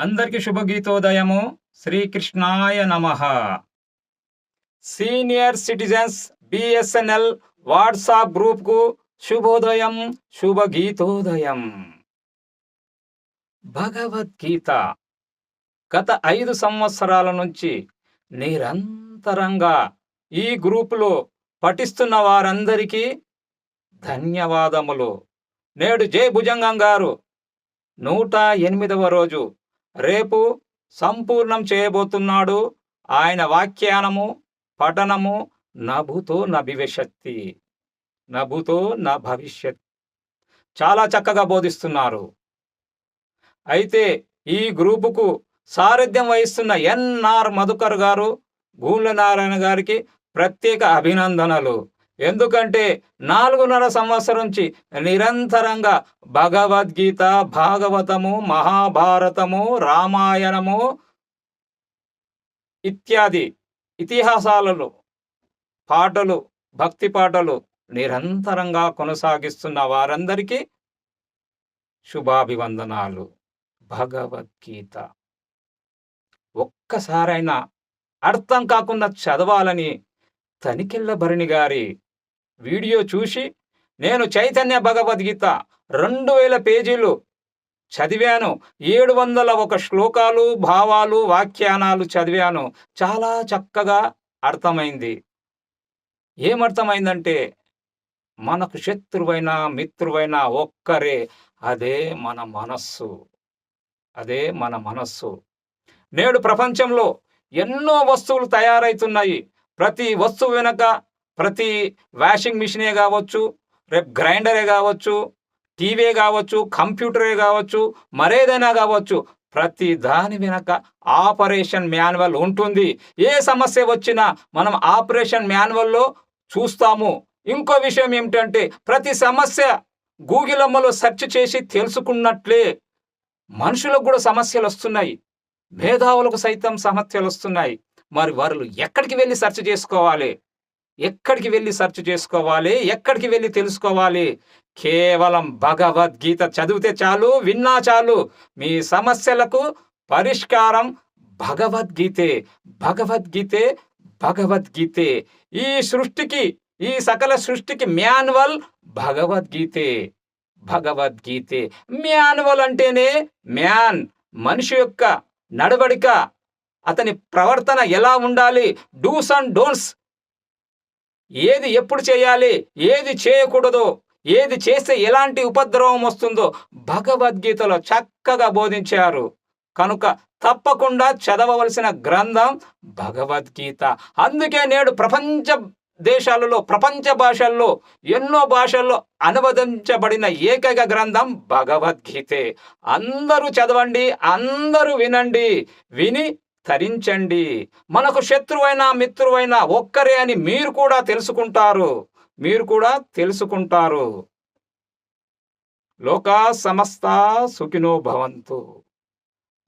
అందరికి శుభగీతోదయము. శ్రీకృష్ణాయ నమ. సీనియర్ సిటిజన్స్ బిఎస్ఎన్ఎల్ వాట్సాప్ గ్రూప్కు శుభోదయం శుభగీతోదయం. భగవద్గీత. గత ఐదు సంవత్సరాల నుంచి నిరంతరంగా ఈ గ్రూపులో పఠిస్తున్న వారందరికీ ధన్యవాదములు. నేడు జే భుజంగం గారు నూట ఎనిమిదవ రోజు రేపు సంపూర్ణం చేయబోతున్నాడు ఆయన వాఖ్యానము పఠనము నభుతో నభివిశక్తి నభుతో నా భవిష్యత్ చాలా చక్కగా బోధిస్తున్నారు. అయితే ఈ గ్రూపుకు సారథ్యం వహిస్తున్న ఎన్ఆర్ మధుకర్ గారు గూళ్ళ నారాయణ గారికి ప్రత్యేక అభినందనలు. ఎందుకంటే నాలుగున్నర సంవత్సరం నుంచి నిరంతరంగా భగవద్గీత భాగవతము మహాభారతము రామాయణము ఇత్యాది ఇతిహాసాలలో పాటలు భక్తి పాటలు నిరంతరంగా కొనసాగిస్తున్న వారందరికీ శుభాభివందనాలు. భగవద్గీత. ఒక్కసారైనా అర్థం కాకుండా చదవాలని తనికెళ్ళ భరణి గారి వీడియో చూసి నేను చైతన్య భగవద్గీత రెండు వేల పేజీలు చదివాను. ఏడు వందల ఒక శ్లోకాలు భావాలు వాఖ్యానాలు చదివాను. చాలా చక్కగా అర్థమైంది. ఏమర్థమైందంటే మనకు శత్రువైన మిత్రువైన ఒక్కరే. అదే మన మనస్సు. అదే మన మనస్సు. నేడు ప్రపంచంలో ఎన్నో వస్తువులు తయారవుతున్నాయి ప్రతి వస్తువు వెనక ప్రతి వాషింగ్ మిషనే కావచ్చు రేపు గ్రైండరే కావచ్చు టీవీ కావచ్చు కంప్యూటరే కావచ్చు మరేదైనా కావచ్చు ప్రతి దాని వెనక ఆపరేషన్ మాన్యువల్ ఉంటుంది. ఏ సమస్య వచ్చినా మనం ఆపరేషన్ మాన్యువల్లో చూస్తాము. ఇంకో విషయం ఏమిటంటే ప్రతి సమస్య గూగుల్ అమ్మలో సెర్చ్ చేసి తెలుసుకున్నట్లే మనుషులకు కూడా సమస్యలు వస్తున్నాయి. మేధావులకు సైతం సమస్యలు వస్తున్నాయి. మరి వారు ఎక్కడికి వెళ్ళి సెర్చ్ చేసుకోవాలి? ఎక్కడికి వెళ్ళి సెర్చ్ చేసుకోవాలి? ఎక్కడికి వెళ్ళి తెలుసుకోవాలి? కేవలం భగవద్గీత చదివితే చాలు విన్నా చాలు. మీ సమస్యలకు పరిష్కారం భగవద్గీతే. భగవద్గీతే భగవద్గీతే. ఈ సృష్టికి ఈ సకల సృష్టికి మాన్యువల్ భగవద్గీతే. భగవద్గీతే. మాన్యువల్ అంటేనే మ్యాన్ మనిషి యొక్క నడవడిక. అతని ప్రవర్తన ఎలా ఉండాలి? డూస్ అండ్ డోంట్స్ ఏది ఎప్పుడు చేయాలి? ఏది చేయకూడదో? ఏది చేస్తే ఎలాంటి ఉపద్రవం వస్తుందో భగవద్గీతలో చక్కగా బోధించారు. కనుక తప్పకుండా చదవవలసిన గ్రంథం భగవద్గీత. అందుకే నేడు ప్రపంచ దేశాలలో ప్రపంచ భాషల్లో ఎన్నో భాషల్లో అనువదించబడిన ఏకైక గ్రంథం భగవద్గీతే. అందరూ చదవండి అందరూ వినండి. విని తరించండి. మనకు శత్రువైనా మిత్రువైన ఒక్కరే అని మీరు కూడా తెలుసుకుంటారు. మీరు కూడా తెలుసుకుంటారు. లోకా సమస్త సుఖినో భవంతు.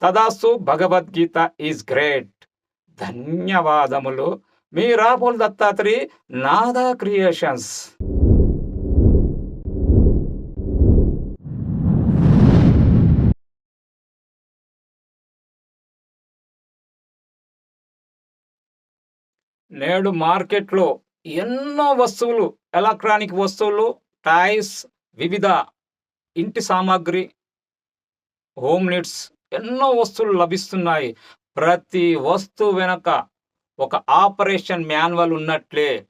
తదాస్తు భగవద్గీత ఈజ్ గ్రేట్. ధన్యవాదములు. మీ రాహుల్ దత్తాత్రి నాదా క్రియేషన్స్. నేడు మార్కెట్లో ఎన్నో వస్తువులు ఎలక్ట్రానిక్ వస్తువులు టాయ్స్ వివిధ ఇంటి సామాగ్రి హోమ్ నీడ్స్ ఎన్నో వస్తువులు లభిస్తున్నాయి. ప్రతి వస్తువు వెనక ఒక ఆపరేషన్ మాన్యువల్ ఉన్నట్లే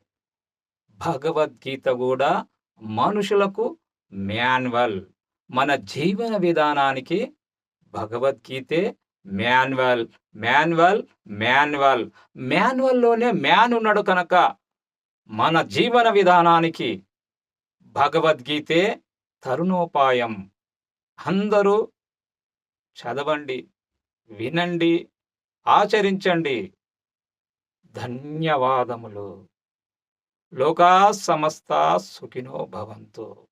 భగవద్గీత కూడా మనుషులకు మాన్యువల్. మన జీవన విధానానికి భగవద్గీతే మాన్యువల్ మాన్యువల్ మాన్యువల్ మాన్యువల్లోనే మ్యాన్ ఉన్నాడు కనుక మన జీవన విధానానికి భగవద్గీతే తరుణోపాయం. అందరూ చదవండి వినండి ఆచరించండి. ధన్యవాదములు. లోకా సమస్త సుఖినో భవంతు.